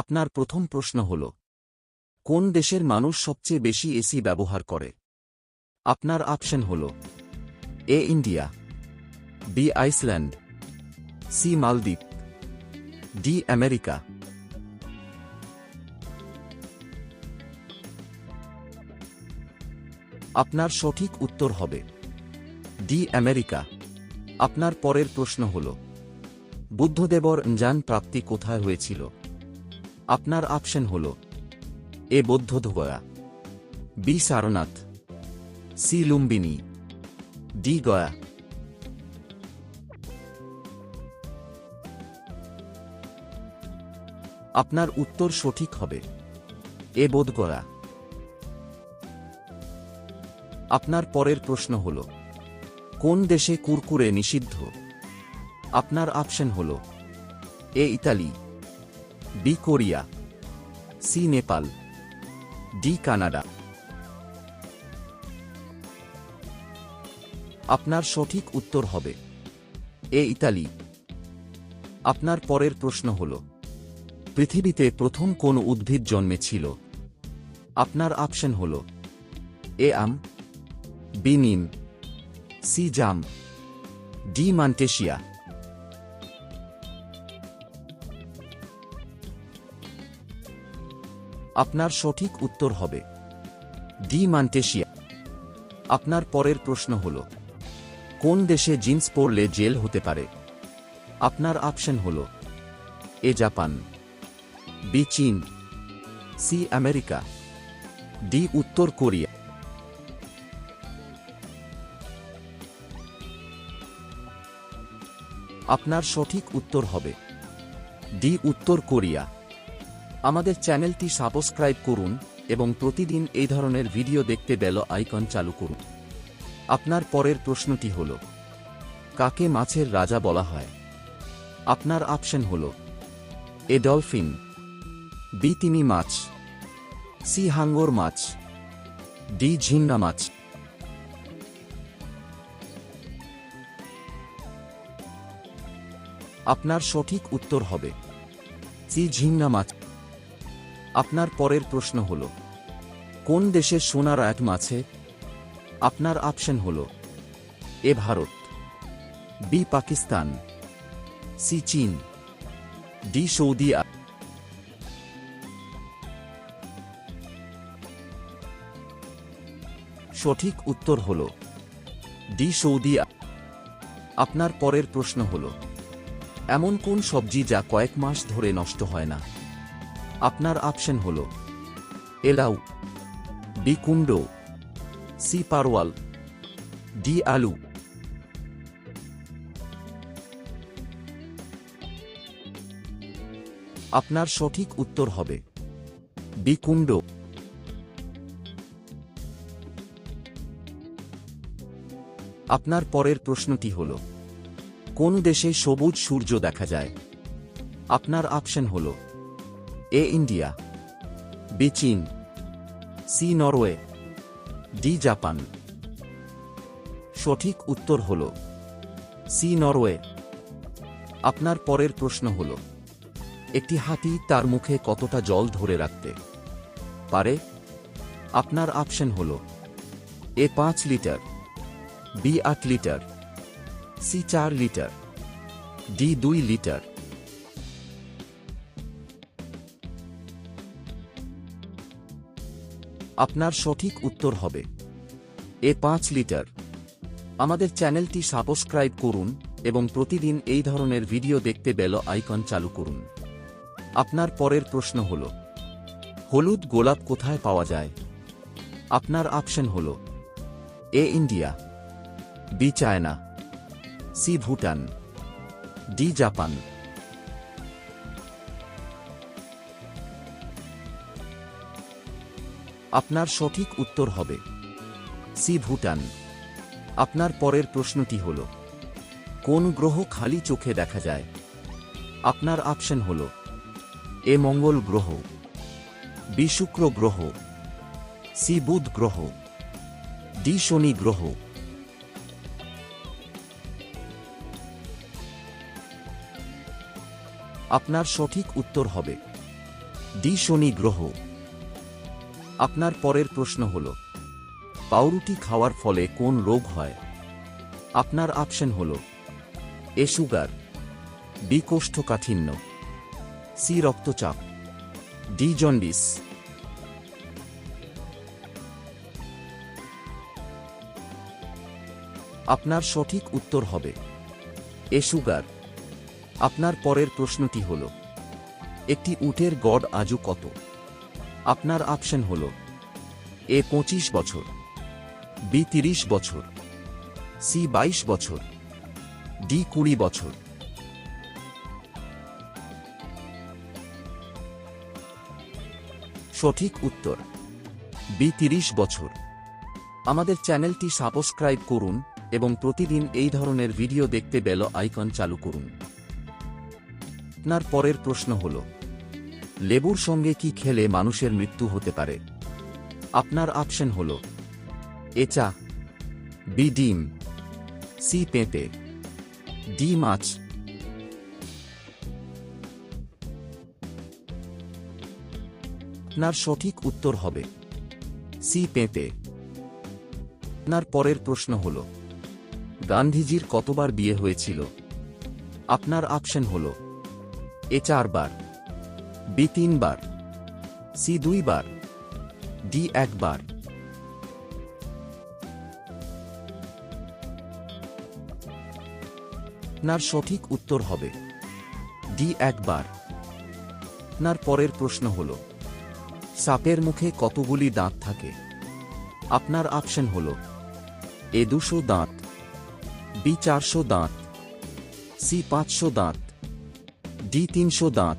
আপনার প্রথম প্রশ্ন হল, কোন দেশের মানুষ সবচেয়ে বেশি এসি ব্যবহার করে? আপনার অপশন হল, A India, B Iceland, C Maldwip, D America. আপনার সঠিক উত্তর হবে, ডি আমেরিকা। আপনার পরের প্রশ্ন হল, বুদ্ধদেবর জ্ঞান প্রাপ্তি কোথায় হয়েছিল? আপনার অপশন হল এ বৌদ্ধধগয়া B Sarnath, C Lumbini, D Gaya. আপনার উত্তর সঠিক হবে, এ বোধগয়া আপনার পরের প্রশ্ন হল, কোন দেশে কুরকুরে নিষিদ্ধ? আপনার অপশন হল, A Italy. B Korea, C Nepal, D Canada. আপনার সঠিক উত্তর হবে, এ ইতালি। আপনার পরের প্রশ্ন হল, পৃথিবীতে প্রথম কোন উদ্ভিদ জন্মেছিল? আপনার অপশন হল, এ আম, বি নিম, সি জাম, ডি মান্টেশিয়া। আপনার সঠিক উত্তর হবে। ডি মান্টেশিয়া। আপনার পরের প্রশ্ন হল, কোন দেশে জিন্স পরলে জেল হতে পারে? আপনার অপশন হল, A Japan, B Chin, C America, D উত্তর কোরিয়া। আপনার সঠিক উত্তর হবে, ডি উত্তর কোরিয়া। আমাদের চ্যানেলটি সাবস্ক্রাইব করুন এবং প্রতিদিন এই ধরনের ভিডিও দেখতে বেল আইকন চালু করুন। আপনার পরের প্রশ্নটি হল, কাকে মাছের রাজা বলা হয়? আপনার অপশন হল, এ ডলফিন, বি তিমি মাছ, সি হাঙ্গর মাছ, ডি ঝিঙ্গা মাছ। আপনার সঠিক উত্তর হবে, সি ঝিঙ্গা মাছ। আপনার পরের প্রশ্ন হল, কোন দেশে সোনার এক মাছে আপনার অপশন হল, A Bharat, B Pakistan, C Chin, D Saudi সঠিক উত্তর হল, ডি সৌদি আপনার পরের প্রশ্ন হল, এমন কোন সবজি যা কয়েক মাস ধরে নষ্ট হয় না? আপনার অপশন হল, এলাউ বি কুমড়ো সি পারওয়াল, ডি আলু। আপনার সঠিক উত্তর হবে বি আপনার পরের প্রশ্নটি হল, কোন দেশে সবুজ সূর্য দেখা যায়? আপনার অপশন হল A India B Chin C Norway, D Japan. সঠিক উত্তর হল সি নরওয়ে। আপনার পরের প্রশ্ন হল, একটি হাতি তার মুখে কতটা জল ধরে রাখতে পারে? আপনার অপশন হল এ পাঁচ লিটার, বি আট লিটার, সি চার লিটার, ডি দুই লিটার। আপনার সঠিক উত্তর হবে। এ পাঁচ লিটার। আমাদের চ্যানেলটি সাবস্ক্রাইব করুন এবং প্রতিদিন এই ধরনের ভিডিও দেখতে বেল আইকন চালু করুন। আপনার পরের প্রশ্ন হল, হলুদ গোলাপ কোথায় পাওয়া যায়? আপনার অপশন হল, A India, B China, C Bhutan, D Japan. আপনার সঠিক উত্তর হবে। সি, ভুটান। আপনার পরের প্রশ্নটি হল, কোন গ্রহ খালি চোখে দেখা যায়? আপনার অপশন হল, এ মঙ্গল গ্রহ, বি শুক্র গ্রহ, সি বুধ গ্রহ, ডি শনি গ্রহ। আপনার সঠিক উত্তর হবে, ডি শনি গ্রহ। আপনার পরের প্রশ্ন হল, পাউরুটি খাওয়ার ফলে কোন রোগ হয়? আপনার অপশন হল, এ সুগার, বি কোষ্ঠকাঠিন্য, সি রক্তচাপ, ডি জন্ডিস। আপনার সঠিক উত্তর হবে, এ সুগার। আপনার পরের প্রশ্নটি হল, একটি উটের গড় আজও কত? আপনার অপশন হল এ পঁচিশ বছর, বি তিরিশ বছর, সি বাইশ বছর, ডি কুড়ি বছর। সঠিক উত্তর, বি তিরিশ বছর। আমাদের চ্যানেলটি সাবস্ক্রাইব করুন এবং প্রতিদিন এই ধরনের ভিডিও দেখতে বেল আইকন চালু করুন। আপনার পরের প্রশ্ন হল লেবুর সঙ্গে কি খেলে মানুষের মৃত্যু হতে পারে? আপনার অপশন হল এ চা বি ডিম সি পেঁপে ডি মাছ। আপনার সঠিক উত্তর হবে সি পেঁপে। আপনার পরের প্রশ্ন হল, গান্ধীজির কতবার বিয়ে হয়েছিল? আপনার অপশন হল এ চারবার। বি তিনবার, সি দুইবার, ডি একবার। আপনার সঠিক উত্তর হবে, ডি একবার। আপনার পরের প্রশ্ন হল, সাপের মুখে কতগুলি দাঁত থাকে? আপনার অপশন হল, এ দুশো দাঁত, বি চারশো দাঁত, সি পাঁচশো দাঁত, ডি তিনশো দাঁত।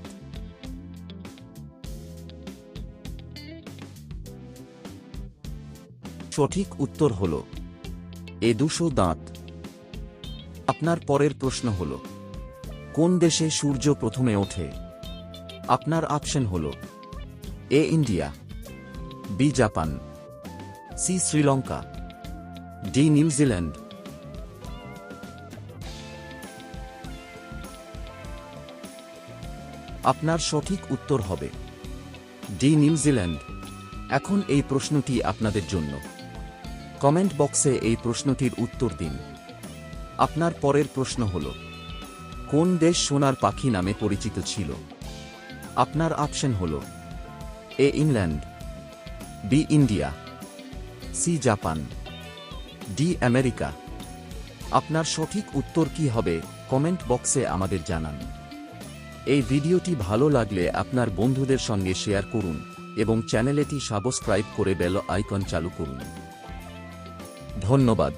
সঠিক উত্তর হল, এ দুশো দাঁত। আপনার পরের প্রশ্ন হল, কোন দেশে সূর্য প্রথমে ওঠে? আপনার অপশন হল, A India, B Japan, C Sri Lanka, D New Zealand আপনার সঠিক উত্তর হবে, ডি নিউজিল্যান্ড এখন এই প্রশ্নটি আপনাদের জন্য। কমেন্ট বক্সে এই প্রশ্নটির উত্তর দিন। আপনার পরের প্রশ্ন হল, কোন দেশ সোনার পাখি নামে পরিচিত ছিল? আপনার অপশন হল, A England, B India, C Japan, D America. আপনার সঠিক উত্তর কি হবে কমেন্ট বক্সে আমাদের জানান। এই ভিডিওটি ভালো লাগলে আপনার বন্ধুদের সঙ্গে শেয়ার করুন এবং চ্যানেলেটি সাবস্ক্রাইব করে বেল আইকন চালু করুন। ধন্যবাদ।